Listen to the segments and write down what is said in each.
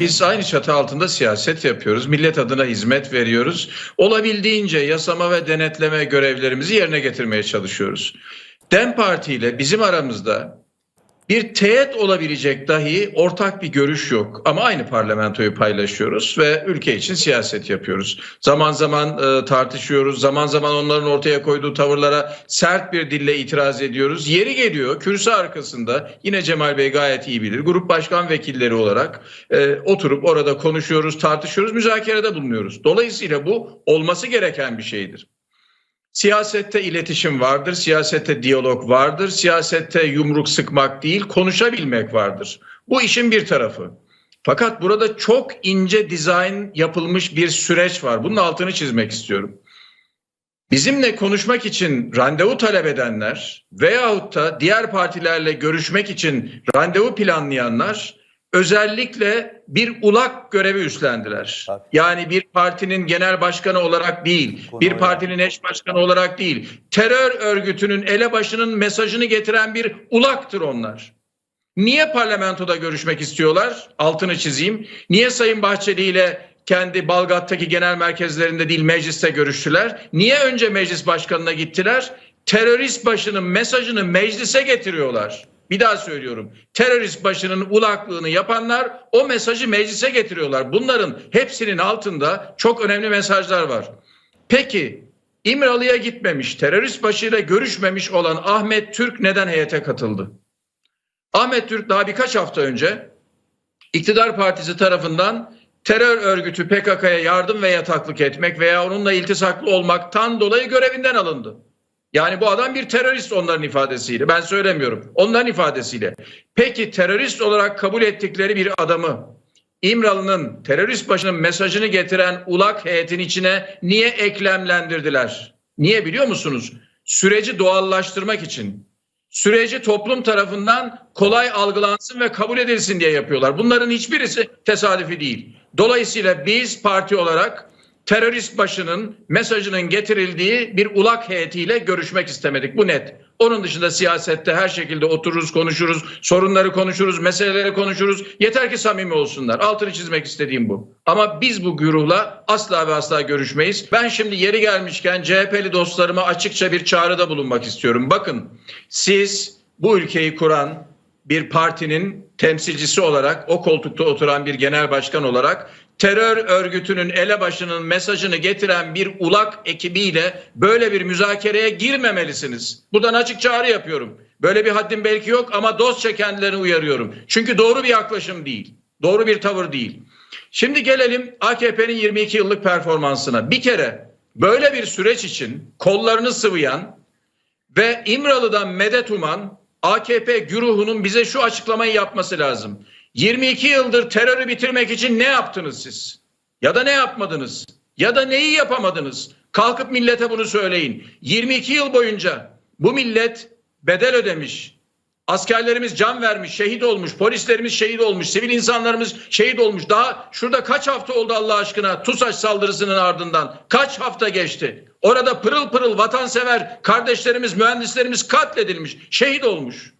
Biz aynı çatı altında siyaset yapıyoruz. Millet adına hizmet veriyoruz. Olabildiğince yasama ve denetleme görevlerimizi yerine getirmeye çalışıyoruz. DEM Parti ile bizim aramızda bir teğet olabilecek dahi ortak bir görüş yok. Ama aynı parlamentoyu paylaşıyoruz ve ülke için siyaset yapıyoruz. Zaman zaman e, tartışıyoruz, zaman zaman onların ortaya koyduğu tavırlara sert bir dille itiraz ediyoruz. Yeri geliyor kürsü arkasında yine Cemal Bey gayet iyi bilir. Grup başkan vekilleri olarak e, oturup orada konuşuyoruz, tartışıyoruz, müzakerede bulunuyoruz. Dolayısıyla bu olması gereken bir şeydir. Siyasette iletişim vardır, siyasette diyalog vardır, siyasette yumruk sıkmak değil, konuşabilmek vardır. Bu işin bir tarafı. Fakat burada çok ince dizayn yapılmış bir süreç var. Bunun altını çizmek istiyorum. Bizimle konuşmak için randevu talep edenler veyahut da diğer partilerle görüşmek için randevu planlayanlar özellikle bir ulak görevi üstlendiler. Tabii. Yani bir partinin genel başkanı olarak değil, Konu bir partinin eş başkanı olarak değil, terör örgütünün elebaşının mesajını getiren bir ulaktır onlar. Niye parlamentoda görüşmek istiyorlar? Altını çizeyim. Niye Sayın Bahçeli ile kendi Balgat'taki genel merkezlerinde değil mecliste görüştüler? Niye önce meclis başkanına gittiler? Terörist başının mesajını meclise getiriyorlar. Bir daha söylüyorum. Terörist başının ulaklığını yapanlar o mesajı meclise getiriyorlar. Bunların hepsinin altında çok önemli mesajlar var. Peki İmralı'ya gitmemiş, terörist başıyla görüşmemiş olan Ahmet Türk neden heyete katıldı? Ahmet Türk daha birkaç hafta önce iktidar partisi tarafından terör örgütü PKK'ya yardım ve yataklık etmek veya onunla iltisaklı olmaktan dolayı görevinden alındı. Yani bu adam bir terörist onların ifadesiyle. Ben söylemiyorum. Onların ifadesiyle. Peki terörist olarak kabul ettikleri bir adamı İmralı'nın terörist başının mesajını getiren ulak heyetin içine niye eklemlendirdiler? Niye biliyor musunuz? Süreci doğallaştırmak için süreci toplum tarafından kolay algılansın ve kabul edilsin diye yapıyorlar. Bunların hiçbirisi tesadüfi değil. Dolayısıyla biz parti olarak terörist başının mesajının getirildiği bir ulak heyetiyle görüşmek istemedik. Bu net. Onun dışında siyasette her şekilde otururuz, konuşuruz, sorunları konuşuruz, meseleleri konuşuruz. Yeter ki samimi olsunlar. Altını çizmek istediğim bu. Ama biz bu güruhla asla ve asla görüşmeyiz. Ben şimdi yeri gelmişken CHP'li dostlarıma açıkça bir çağrıda bulunmak istiyorum. Bakın siz bu ülkeyi kuran bir partinin temsilcisi olarak o koltukta oturan bir genel başkan olarak terör örgütünün elebaşının mesajını getiren bir ulak ekibiyle böyle bir müzakereye girmemelisiniz. Buradan açık çağrı yapıyorum. Böyle bir haddim belki yok ama dostça kendilerini uyarıyorum. Çünkü doğru bir yaklaşım değil. Doğru bir tavır değil. Şimdi gelelim AKP'nin 22 yıllık performansına. Bir kere böyle bir süreç için kollarını sıvayan ve İmralı'dan medet uman AKP güruhunun bize şu açıklamayı yapması lazım. 22 yıldır terörü bitirmek için ne yaptınız siz? Ya da ne yapmadınız? Ya da neyi yapamadınız? Kalkıp millete bunu söyleyin. 22 yıl boyunca bu millet bedel ödemiş. Askerlerimiz can vermiş, şehit olmuş, polislerimiz şehit olmuş, sivil insanlarımız şehit olmuş. Daha şurada kaç hafta oldu Allah aşkına TUSAŞ saldırısının ardından? Kaç hafta geçti? Orada pırıl pırıl vatansever kardeşlerimiz, mühendislerimiz katledilmiş, şehit olmuş.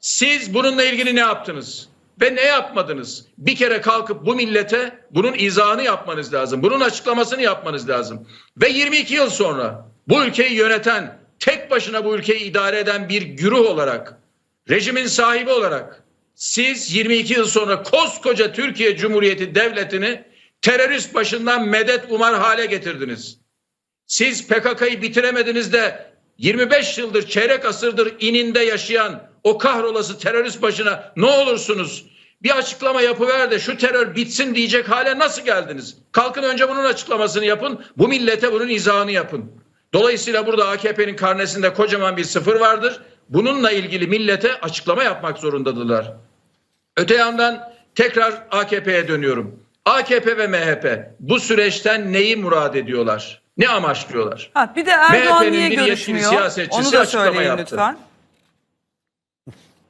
Siz bununla ilgili ne yaptınız? Ve ne yapmadınız? Bir kere kalkıp bu millete bunun izahını yapmanız lazım. Bunun açıklamasını yapmanız lazım. Ve 22 yıl sonra bu ülkeyi yöneten, tek başına bu ülkeyi idare eden bir güruh olarak, rejimin sahibi olarak siz 22 yıl sonra koskoca Türkiye Cumhuriyeti Devleti'ni terörist başından medet umar hale getirdiniz. Siz PKK'yı bitiremediniz de 25 yıldır çeyrek asırdır ininde yaşayan o kahrolası terörist başına ne olursunuz bir açıklama yapıver de şu terör bitsin diyecek hale nasıl geldiniz? Kalkın önce bunun açıklamasını yapın. Bu millete bunun izahını yapın. Dolayısıyla burada AKP'nin karnesinde kocaman bir sıfır vardır. Bununla ilgili millete açıklama yapmak zorundadırlar. Öte yandan tekrar AKP'ye dönüyorum. AKP ve MHP bu süreçten neyi murad ediyorlar? Ne amaçlıyorlar? Ha, bir de Erdoğan MHP'nin niye bir görüşmüyor? siyasetçisi Onu da açıklama yaptı. lütfen.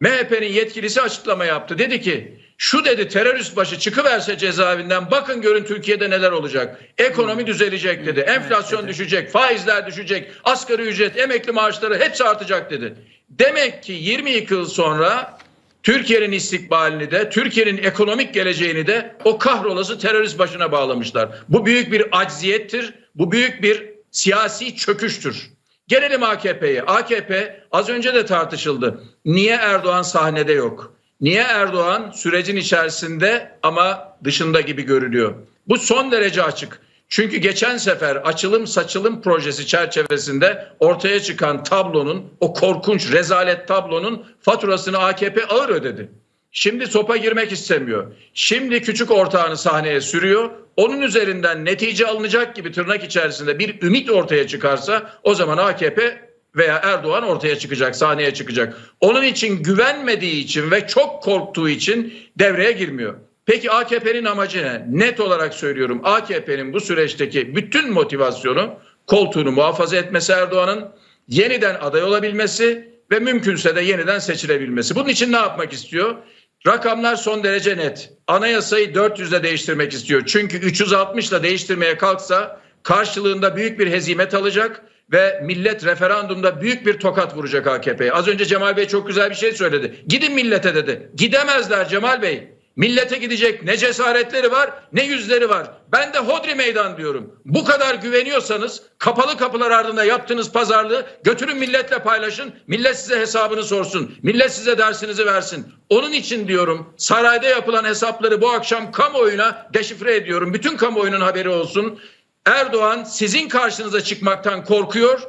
MHP'nin yetkilisi açıklama yaptı. Dedi ki şu dedi terörist başı çıkıverse cezaevinden bakın görün Türkiye'de neler olacak. Ekonomi düzelecek dedi. Enflasyon düşecek, faizler düşecek, asgari ücret, emekli maaşları hepsi artacak dedi. Demek ki 22 yıl sonra Türkiye'nin istikbalini de, Türkiye'nin ekonomik geleceğini de o kahrolası terörist başına bağlamışlar. Bu büyük bir acziyettir. Bu büyük bir siyasi çöküştür. Gelelim AKP'ye. AKP az önce de tartışıldı. Niye Erdoğan sahnede yok? Niye Erdoğan sürecin içerisinde ama dışında gibi görülüyor? Bu son derece açık. Çünkü geçen sefer açılım saçılım projesi çerçevesinde ortaya çıkan tablonun, o korkunç rezalet tablonun faturasını AKP ağır ödedi. Şimdi sopa girmek istemiyor. Şimdi küçük ortağını sahneye sürüyor. Onun üzerinden netice alınacak gibi tırnak içerisinde bir ümit ortaya çıkarsa o zaman AKP veya Erdoğan ortaya çıkacak, sahneye çıkacak. Onun için güvenmediği için ve çok korktuğu için devreye girmiyor. Peki AKP'nin amacı ne? Net olarak söylüyorum AKP'nin bu süreçteki bütün motivasyonu koltuğunu muhafaza etmesi Erdoğan'ın, yeniden aday olabilmesi ve mümkünse de yeniden seçilebilmesi. Bunun için ne yapmak istiyor? Rakamlar son derece net. Anayasayı 400 ile değiştirmek istiyor. Çünkü 360 ile değiştirmeye kalksa karşılığında büyük bir hezimet alacak ve millet referandumda büyük bir tokat vuracak AKP'ye. Az önce Cemal Bey çok güzel bir şey söyledi. Gidin millete dedi. Gidemezler Cemal Bey. Millete gidecek ne cesaretleri var ne yüzleri var. Ben de hodri meydan diyorum. Bu kadar güveniyorsanız kapalı kapılar ardında yaptığınız pazarlığı götürün milletle paylaşın. Millet size hesabını sorsun. Millet size dersinizi versin. Onun için diyorum sarayda yapılan hesapları bu akşam kamuoyuna deşifre ediyorum. Bütün kamuoyunun haberi olsun. Erdoğan sizin karşınıza çıkmaktan korkuyor.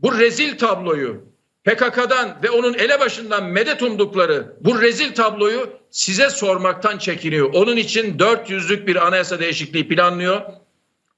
Bu rezil tabloyu PKK'dan ve onun elebaşından medet umdukları bu rezil tabloyu size sormaktan çekiniyor. Onun için 400'lük bir anayasa değişikliği planlıyor.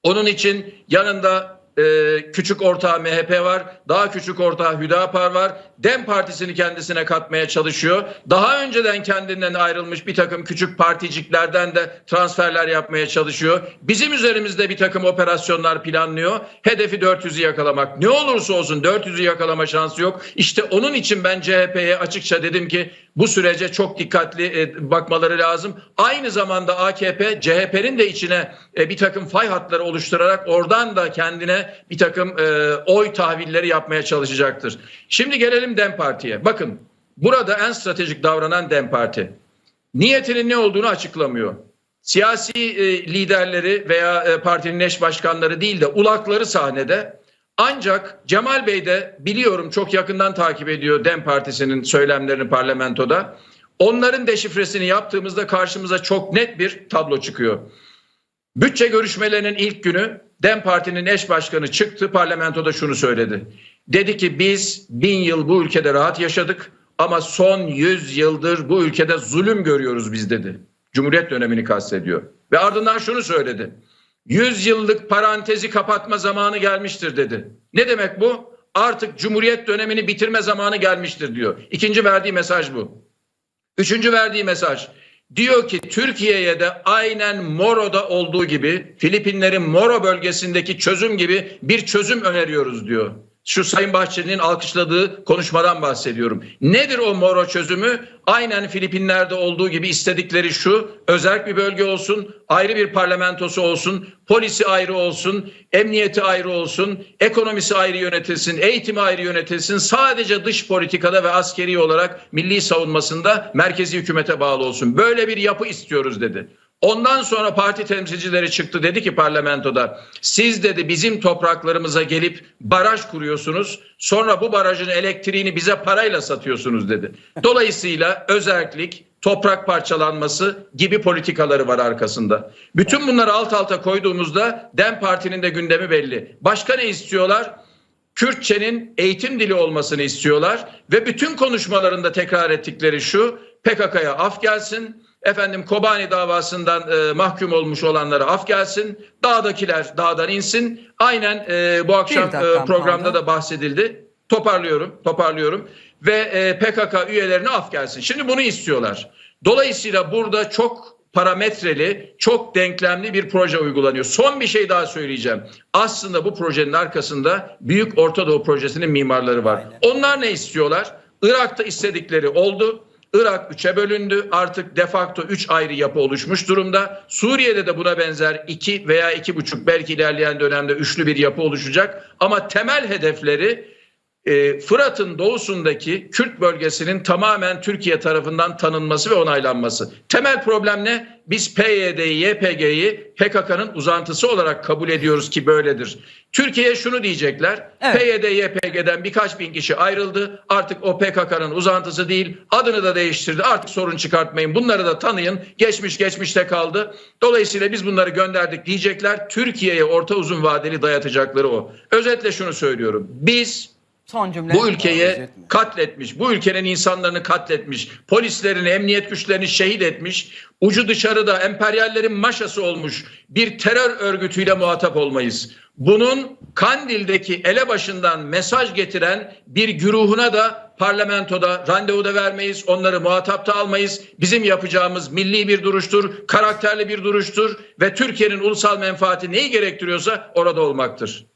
Onun için yanında e, küçük ortağı MHP var. Daha küçük ortağı Hüdapar var. Dem Partisi'ni kendisine katmaya çalışıyor. Daha önceden kendinden ayrılmış bir takım küçük particiklerden de transferler yapmaya çalışıyor. Bizim üzerimizde bir takım operasyonlar planlıyor. Hedefi 400'ü yakalamak. Ne olursa olsun 400'ü yakalama şansı yok. İşte onun için ben CHP'ye açıkça dedim ki bu sürece çok dikkatli e, bakmaları lazım. Aynı zamanda AKP CHP'nin de içine e, bir takım fay hatları oluşturarak oradan da kendine bir takım e, oy tahvilleri yapmaya çalışacaktır. Şimdi gelelim Dem Parti'ye. Bakın burada en stratejik davranan Dem Parti. Niyetinin ne olduğunu açıklamıyor. Siyasi e, liderleri veya e, partinin eş başkanları değil de ulakları sahnede. Ancak Cemal Bey de biliyorum çok yakından takip ediyor Dem Partisi'nin söylemlerini parlamentoda. Onların deşifresini yaptığımızda karşımıza çok net bir tablo çıkıyor. Bütçe görüşmelerinin ilk günü Dem Parti'nin eş başkanı çıktı parlamentoda şunu söyledi. Dedi ki biz bin yıl bu ülkede rahat yaşadık ama son yüz yıldır bu ülkede zulüm görüyoruz biz dedi. Cumhuriyet dönemini kastediyor. Ve ardından şunu söyledi. 100 yıllık parantezi kapatma zamanı gelmiştir dedi. Ne demek bu? Artık Cumhuriyet dönemini bitirme zamanı gelmiştir diyor. İkinci verdiği mesaj bu. Üçüncü verdiği mesaj diyor ki Türkiye'ye de aynen Moro'da olduğu gibi Filipinlerin Moro bölgesindeki çözüm gibi bir çözüm öneriyoruz diyor. Şu Sayın Bahçeli'nin alkışladığı konuşmadan bahsediyorum. Nedir o Moro çözümü? Aynen Filipinler'de olduğu gibi istedikleri şu, özel bir bölge olsun, ayrı bir parlamentosu olsun, polisi ayrı olsun, emniyeti ayrı olsun, ekonomisi ayrı yönetilsin, eğitimi ayrı yönetilsin. Sadece dış politikada ve askeri olarak milli savunmasında merkezi hükümete bağlı olsun. Böyle bir yapı istiyoruz dedi. Ondan sonra parti temsilcileri çıktı dedi ki parlamentoda siz dedi bizim topraklarımıza gelip baraj kuruyorsunuz sonra bu barajın elektriğini bize parayla satıyorsunuz dedi. Dolayısıyla özellik toprak parçalanması gibi politikaları var arkasında. Bütün bunları alt alta koyduğumuzda DEM Parti'nin de gündemi belli. Başka ne istiyorlar? Kürtçenin eğitim dili olmasını istiyorlar ve bütün konuşmalarında tekrar ettikleri şu PKK'ya af gelsin Efendim Kobani davasından e, mahkum olmuş olanlara af gelsin. Dağdakiler dağdan insin. Aynen e, bu akşam e, programda da bahsedildi. Toparlıyorum, toparlıyorum. Ve e, PKK üyelerine af gelsin. Şimdi bunu istiyorlar. Dolayısıyla burada çok parametreli, çok denklemli bir proje uygulanıyor. Son bir şey daha söyleyeceğim. Aslında bu projenin arkasında Büyük Orta Doğu Projesi'nin mimarları var. Aynen. Onlar ne istiyorlar? Irak'ta istedikleri oldu. Irak üçe bölündü. Artık defakto üç ayrı yapı oluşmuş durumda. Suriye'de de buna benzer iki veya iki buçuk belki ilerleyen dönemde üçlü bir yapı oluşacak. Ama temel hedefleri e, Fırat'ın doğusundaki Kürt bölgesinin tamamen Türkiye tarafından tanınması ve onaylanması. Temel problem ne? Biz PYD'yi, YPG'yi PKK'nın uzantısı olarak kabul ediyoruz ki böyledir. Türkiye'ye şunu diyecekler. Evet. PYD, YPG'den birkaç bin kişi ayrıldı. Artık o PKK'nın uzantısı değil. Adını da değiştirdi. Artık sorun çıkartmayın. Bunları da tanıyın. Geçmiş geçmişte kaldı. Dolayısıyla biz bunları gönderdik diyecekler. Türkiye'ye orta uzun vadeli dayatacakları o. Özetle şunu söylüyorum. Biz Son cümle. bu ülkeyi katletmiş, bu ülkenin insanlarını katletmiş, polislerini, emniyet güçlerini şehit etmiş, ucu dışarıda emperyallerin maşası olmuş bir terör örgütüyle muhatap olmayız. Bunun Kandil'deki elebaşından mesaj getiren bir güruhuna da parlamentoda randevu da vermeyiz, onları muhatapta almayız. Bizim yapacağımız milli bir duruştur, karakterli bir duruştur ve Türkiye'nin ulusal menfaati neyi gerektiriyorsa orada olmaktır.